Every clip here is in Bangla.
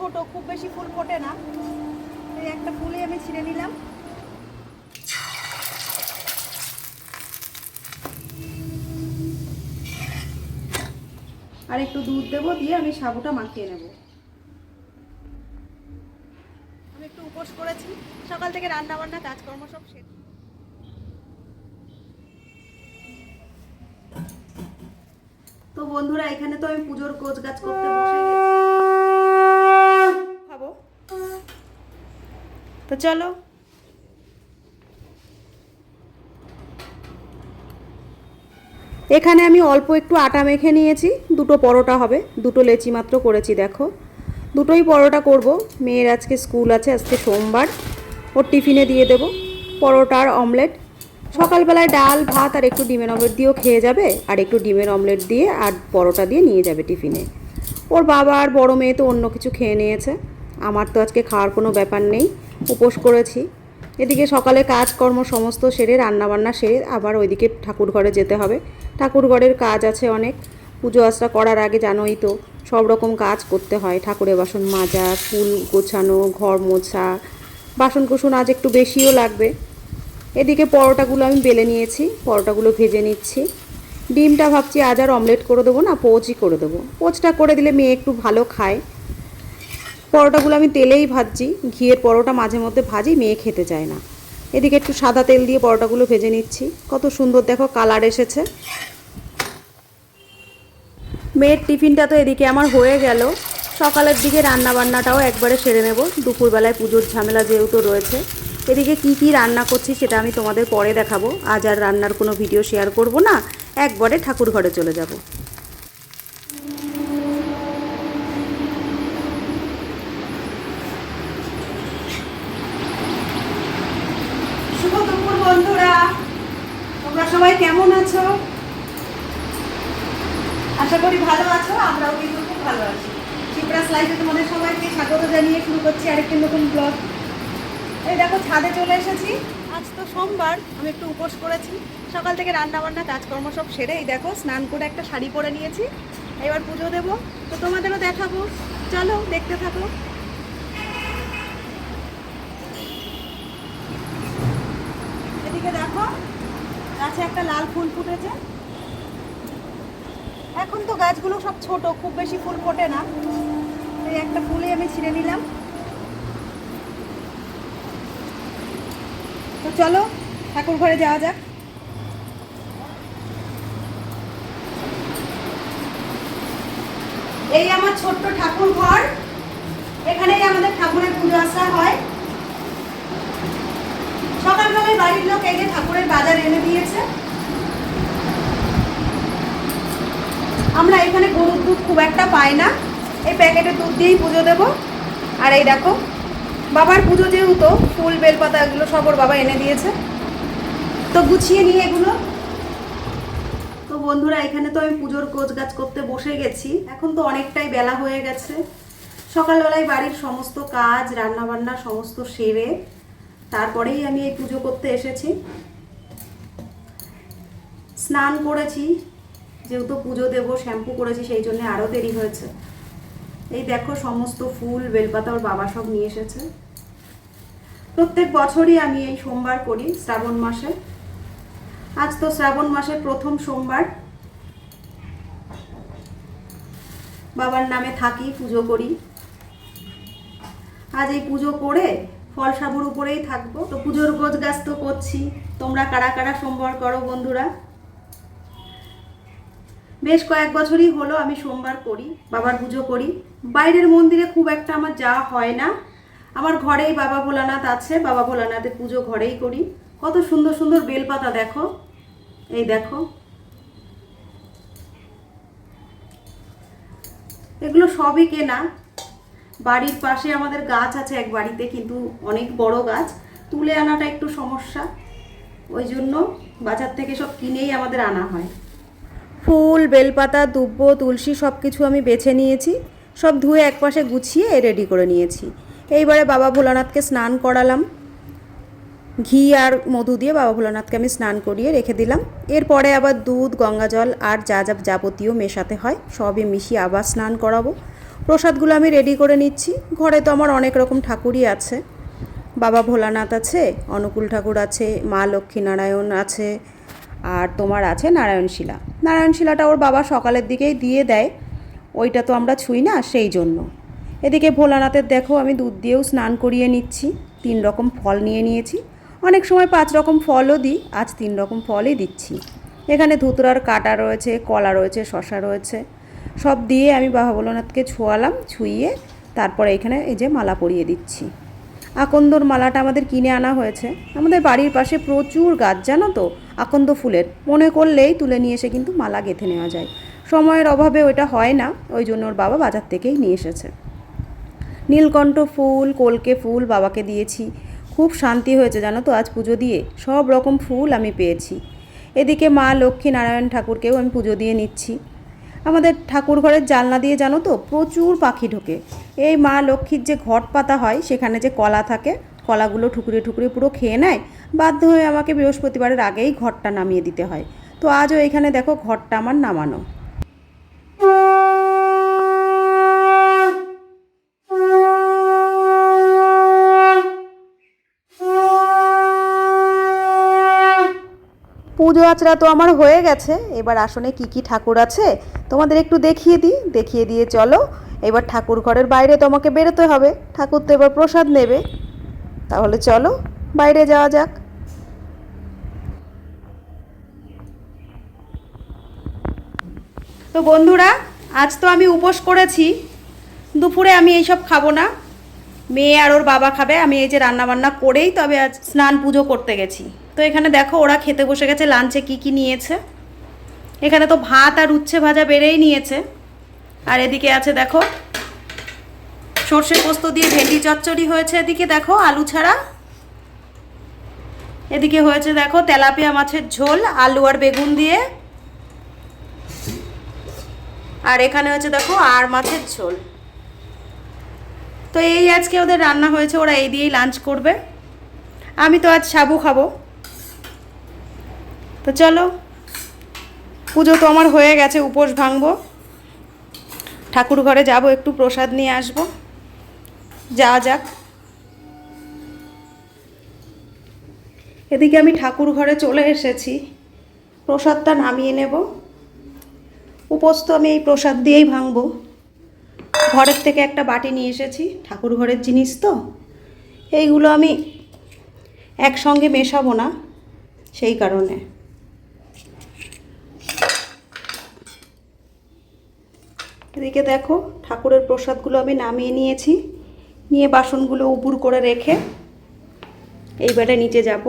ছোট, খুব বেশি ফুল ফোটে না। এই একটা ফুলই আমি ছিঁড়ে নিলাম। আর একটু দুধ দেবো, দিয়ে আমি সাবুটা মাখিয়ে নেব। আমি একটু উপোস করেছি। সকাল থেকে রান্না বান্না কাজকর্ম সব শেষ তো বন্ধুরা, এখানে তো আমি পুজোর কোচ গাছ করতে বসে গেছি। খাব। তো চলো। এখানে আমি অল্প একটু আটা মেখে নিয়েছি, দুটো পরোটা হবে, দুটো লেচি মাত্র করেছি, দেখো। দুটোই পরোটা করব, মেয়ের আজকে স্কুল আছে, আজকে সোমবার। ওর টিফিনে দিয়ে দেব, পরোটা আর অমলেট। সকালবেলায় ডাল, ভাত আর একটু ডিমের অমলেট দিয়েও খেয়ে যাবে, আর একটু ডিমের অমলেট দিয়ে আর পরোটা দিয়ে নিয়ে যাবে টিফিনে। ওর বাবা আর বড় মেয়ে তো অন্য কিছু খেয়ে নিয়েছে। আমার তো আজকে খাওয়ার কোনো ব্যাপার নেই, উপোস করেছি। এদিকে সকালে কাজকর্ম সমস্ত সেরে, রান্নাবান্না সেরে আবার ওইদিকে ঠাকুর ঘরে যেতে হবে। ঠাকুর ঘরের কাজ আছে অনেক, পুজো আচরা করার আগে জানোই তো, সব রকম কাজ করতে হয়। ঠাকুরের বাসন মাজা, ফুল গোছানো, ঘর মোছা বাসন কুসন আজ একটু বেশিও লাগবে। এদিকে পরোটাগুলো আমি বেলে নিয়েছি, পরোটাগুলো ভেজে নিচ্ছি। ডিমটা ভাবছি আজ আর অমলেট করে দেবো না, পোচই করে দেবো। পোচটা করে দিলে মেয়ে একটু ভালো খায়। পরোটাগুলো আমি তেলেই ভাজছি, ঘিয়ের পরোটা মাঝে মধ্যে ভাজি, মেয়ে খেতে চায় না। এদিকে একটু সাদা তেল দিয়ে পরোটাগুলো ভেজে নিচ্ছি। কত সুন্দর দেখো কালার এসেছে। মেয়ের টিফিনটা তো এদিকে আমার হয়ে গেল। সকালের দিকে রান্না বান্নাটাও একবারে সেরে নেব। দুপুরবেলায় পুজোর ঝামেলা যেহেতু রয়েছে। এদিকে কি কি রান্না করছি সেটা আমি তোমাদের পরে দেখাবো। আজ আর রান্নার কোনো ভিডিও শেয়ার করব না। একবারে ঠাকুর ঘরে চলে যাব শুভ দুপুর বন্ধুরা তোমরা সবাই কেমন আছো? আশা করি ভালো আছো, আমরাও কিন্তু খুব ভালো আছি। শিবরাস লাইফে তোমাদের সবাইকে স্বাগত জানিয়ে শুরু করছি আরেকটি নতুন ব্লগ এই দেখো, ছাদে চলে এসেছি। আজ তো সোমবার, আমি একটু উপোস করেছি। সকাল থেকে রান্না বান্না কাজকর্ম সব সেরে এই দেখো, স্নান করে একটা শাড়ি পরে নিয়েছি। এবার পুজো দেবো। তো তোমাদেরও দেখাবো। চলো, দেখতে থাকো এদিকে দেখো গাছে একটা লাল ফুল ফুটেছে। এখন তো গাছগুলো সব ছোট, খুব বেশি ফুল ফোটে না। এই একটা ফুলই আমি ছিঁড়ে নিলাম। তো চলো, ঠাকুর ঘরে যাওয়া যাক। এই আমার ছোট্ট ঠাকুর ঘর। এখানেই আমাদের ঠাকুরের পুজো আসা হয় সকালবেলায় বাড়ির লোক এই যে ঠাকুরের বাজার এনে দিয়েছে। আমরা এখানে গরুর দুধ খুব একটা পাই না। এই প্যাকেটের দুধ দিয়েই পুজো দেবো। আর এই দেখো, বাবার পুজো যেহেতু, ফুল, বেলপাতা এগুলো সব ওর বাবা এনে দিয়েছে। তো গুছিয়ে নিয়ে এগুলো। তো বন্ধুরা, এখানে তো আমি পুজোর কোচ গাছ করতে বসে গেছি। এখন তো অনেকটাই বেলা হয়ে গেছে। সকালবেলায় বাড়ির সমস্ত কাজ রান্না রান্নাবান্না সমস্ত সেরে তারপরেই আমি এই পুজো করতে এসেছি। স্নান করেছি, যেহেতু পুজো দেব, শ্যাম্পু করেছি, সেই জন্য আরও দেরি হয়েছে। এই দেখো সমস্ত ফুল, বেলপাতা ওর বাবা সব নিয়ে এসেছে। প্রত্যেক বছরই আমি এই সোমবার করি, শ্রাবণ মাসে। আজ তো শ্রাবণ মাসের প্রথম সোমবার। বাবার নামে থাকি, পুজো করি। আজ এই পুজো করে ফল সাবুর উপরেই থাকব। তো পুজোর গোছ গাছ তো করছি। তোমরা কারা কারা সোমবার করো বন্ধুরা? বেশ কয়েক বছরই হলো আমি সোমবার করি, বাবার পুজো করি। বাইরের মন্দিরে খুব একটা আমার যাওয়া হয় না। আমার ঘরেই বাবা ভোলানাথ আছে, বাবা ভোলানাথের পুজো ঘরেই করি। কত সুন্দর সুন্দর বেলপাতা দেখো। এই দেখো। এগুলো সবই কেনা। বাড়ির পাশে আমাদের গাছ আছে এক বাড়িতে, কিন্তু অনেক বড় গাছ। তুলে আনাটা একটু সমস্যা। ওই জন্য বাজার থেকে সব কিনেই আমাদের আনা হয়। ফুল, বেলপাতা, দুব্ব, তুলসী সব কিছু আমি বেছে নিয়েছি। সব ধুয়ে একপাশে গুছিয়ে রেডি করে নিয়েছি। এইবারে বাবা ভোলানাথকে স্নান করালাম। ঘি আর মধু দিয়ে বাবা ভোলানাথকে আমি স্নান করিয়ে রেখে দিলাম। এরপরে আবার দুধ, গঙ্গা জল আর যা যা যাবতীয় মেশাতে হয়, সবই মিশিয়ে আবার স্নান করাবো। প্রসাদগুলো আমি রেডি করে নিচ্ছি। ঘরে তো আমার অনেক রকম ঠাকুরই আছে। বাবা ভোলানাথ আছে, অনুকূল ঠাকুর আছে, মা লক্ষ্মীনারায়ণ আছে, আর তোমার আছে নারায়ণশিলা। নারায়ণশিলাটা ওর বাবা সকালের দিকেই দিয়ে দেয়। ওইটা তো আমরা ছুঁই না সেই জন্য। এদিকে ভোলানাথের দেখো, আমি দুধ দিয়েও স্নান করিয়ে নিচ্ছি। তিন রকম ফল নিয়ে নিয়েছি। অনেক সময় পাঁচ রকম ফলও দিই, আজ তিন রকম ফলই দিচ্ছি। এখানে ধুতরার কাটা রয়েছে, কলা রয়েছে শশা রয়েছে। সব দিয়ে আমি বাবা ভোলানাথকে ছোয়ালাম, ছুঁইয়ে তারপরে এখানে এই যে মালা পরিয়ে দিচ্ছি। আকন্দর মালাটা আমাদের কিনে আনা হয়েছে। আমাদের বাড়ির পাশে প্রচুর গাছ, জানো তো? আকন্দ ফুলের। মনে করলেই তুলে নিয়ে এসে কিন্তু মালা গেঁথে নেওয়া যায়। সময়ের অভাবে ওইটা হয় না, ওই জন্য ওর বাবা বাজার থেকেই নিয়ে এসেছে। নীলকণ্ঠ ফুল, কলকে ফুল বাবাকে দিয়েছি। খুব শান্তি হয়েছে, জানো তো? আজ পুজো দিয়ে সব রকম ফুল আমি পেয়েছি। এদিকে মা লক্ষ্মী নারায়ণ ঠাকুরকেও আমি পুজো দিয়ে নিচ্ছি। আমাদের ঠাকুর ঘরের জানলা দিয়ে জানো তো প্রচুর পাখি ঢোকে। এই মা লক্ষ্মীর যে ঘট পাতা হয়, সেখানে যে কলা থাকে, কলাগুলো ঠুকরে ঠুকরে পুরো খেয়ে নেয়। বাধ্য হয়ে আমাকে বৃহস্পতিবারের আগেই ঘরটা নামিয়ে দিতে হয়। তো আজও এখানে দেখো ঘরটা আমার নামানো। পুজো আচরা তো আমার হয়ে গেছে। এবার আসনে কি কি ঠাকুর আছে, তোমাদের একটু দেখিয়ে দিই। দেখিয়ে দিয়ে চলো, এবার ঠাকুর ঘরের বাইরে তোমাকে বেরোতে হবে। ঠাকুর তো এবার প্রসাদ নেবে। তাহলে চলো, বাইরে যাওয়া যাক। তো বন্ধুরা, আজ তো আমি উপোস করেছি। দুপুরে আমি এইসব খাব না। মেয়ে আর ওর বাবা খাবে। আমি এই যে রান্না বান্না করেই তবে আজ স্নান পুজো করতে গেছি। তো এখানে দেখো ওরা খেতে বসে গেছে লাঞ্চে কি কি নিয়েছে? এখানে তো ভাত আর উচ্ছে ভাজা বেড়েই নিয়েছে। আর এদিকে আছে দেখো, সর্ষে পোস্ত দিয়ে ভেন্ডি চচ্চড়ি হয়েছে এদিকে দেখো, আলু ছাড়া। এদিকে হয়েছে দেখো তেলাপিয়া মাছের ঝোল, আলু আর বেগুন দিয়ে। আর এখানে হচ্ছে দেখো আর মাছের ঝোল। তো এই আজকে ওদের রান্না হয়েছে, ওরা এই দিয়েই লাঞ্চ করবে। আমি তো আজ সাবু খাব। তো চলো, পুজো তো আমার হয়ে গেছে, উপোস ভাঙবো। ঠাকুর ঘরে যাব, একটু প্রসাদ নিয়ে আসব। যা যাক। এদিকে আমি ঠাকুর ঘরে চলে এসেছি। প্রসাদটা নামিয়ে নেব। উপোস তো আমি এই প্রসাদ দিয়েই ভাঙবো। ঘরের থেকে একটা বাটি নিয়ে এসেছি, ঠাকুর ঘরের জিনিস তো। এইগুলো আমি একসঙ্গে মেশাবো না, সেই কারণে। এদিকে দেখো, ঠাকুরের প্রসাদগুলো আমি নামিয়ে নিয়েছি। নিয়ে বাসনগুলো উপুর করে রেখে এইবারে নিচে যাব।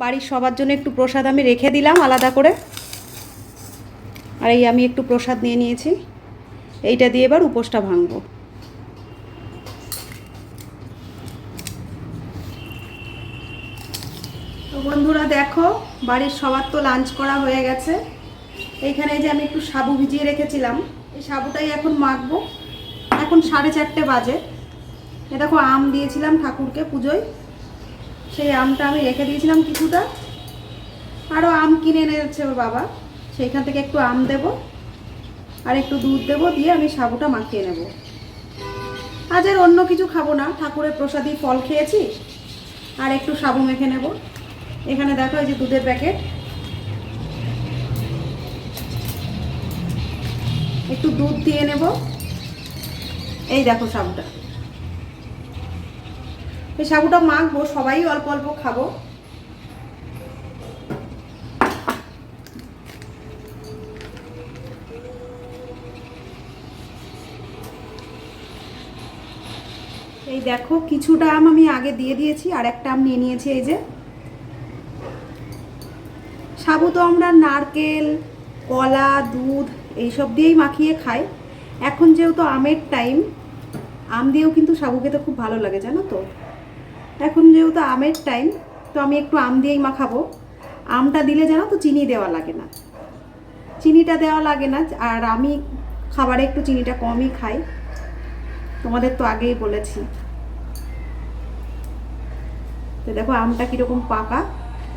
বাড়ির সবার জন্য একটু প্রসাদ আমি রেখে দিলাম আলাদা করে। আর এই আমি একটু প্রসাদ নিয়ে নিয়েছি। এইটা দিয়ে এবার উপোসটা ভাঙবো। তো বন্ধুরা দেখো, বাড়ির সবার তো লাঞ্চ করা হয়ে গেছে। এইখানে যে আমি একটু সাবু ভিজিয়ে রেখেছিলাম, এই সাবুটাই এখন মাখবো। এখন সাড়ে চারটে বাজে। এ দেখো, আম দিয়েছিলাম ঠাকুরকে পুজোয়। সেই আমটা আমি রেখে দিয়েছিলাম কিছুটা। আরও আম কিনে এনেছে ওর বাবা। সেইখান থেকে একটু আম দেব, আর একটু দুধ দেব, দিয়ে আমি সাবুটা মাখিয়ে নেব। আজ আর অন্য কিছু খাব না। ঠাকুরের প্রসাদী ফল খেয়েছি, আর একটু সাবু মেখে নেব। এখানে দেখো এই যে দুধের প্যাকেট। একটু দুধ দিয়ে নেব। এই দেখো সাবুটা। এই সাবুটা মাখবো, সবাই অল্প অল্প খাব। এই দেখো, কিছুটা আম আমি আগে দিয়ে দিয়েছি, আর একটা আম নিয়ে নিয়েছি এই যে। সাবু তো আমরা নারকেল, কলা, দুধ এইসব দিয়েই মাখিয়ে খাই এখন যেহেতু আমের টাইম আম দিয়েও কিন্তু সাবু খেতে খুব ভালো লাগে, জানো তো? এখন যেহেতু আমের টাইম তো আমি একটু আম দিয়েই মাখাবো। আমটা দিলে জানো তো চিনি দেওয়া লাগে না। চিনিটা দেওয়া লাগে না, আর আমি খাবারে একটু চিনিটা কমই খাই। তোমাদের তো আগেই বলেছি। তো দেখো আমটা কীরকম পাকা।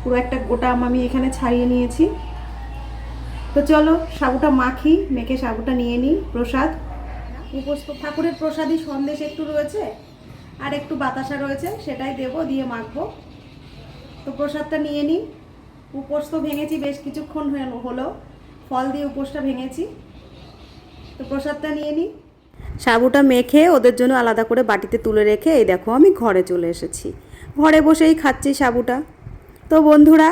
পুরো একটা গোটা আম আমি এখানে ছাড়িয়ে নিয়েছি। তো চলো, সাবুটা মাখি, মেখে সাবুটা নিয়ে নিই, প্রসাদ। উপোস ঠাকুরের প্রসাদই সন্দেশ একটু রয়েছে, আর একটু বাতাসা রয়েছে, সেটাই দেবো, দিয়ে মাখবো। তো প্রসাদটা নিয়ে নিই। উপোস তো ভেঙেছি বেশ কিছুক্ষণ হলো, ফল দিয়ে উপোসটা ভেঙেছি। তো প্রসাদটা নিয়ে নিই। সাবুটা মেখে ওদের জন্য আলাদা করে বাটিতে তুলে রেখে, এই দেখো আমি ঘরে চলে এসেছি। ঘরে বসেই খাচ্ছি সাবুটা। তো বন্ধুরা,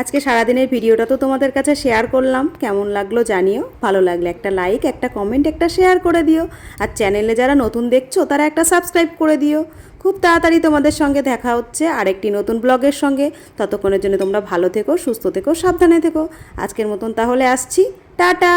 আজকে সারাদিনের ভিডিওটা তো তোমাদের কাছে শেয়ার করলাম। কেমন লাগল জানিও। ভালো লাগলে একটা লাইক একটা কমেন্ট একটা শেয়ার করে দিও। আর চ্যানেলে যারা নতুন দেখছ, তারা একটা সাবস্ক্রাইব করে দিও। খুব তাড়াতাড়ি তোমাদের সঙ্গে দেখা হচ্ছে আরেকটি নতুন ব্লগের সঙ্গে। ততক্ষণের জন্য তোমরা ভালো থেকো, সুস্থ থেকো, সাবধানে থেকো। আজকের মতন তাহলে আসছি। টাটা!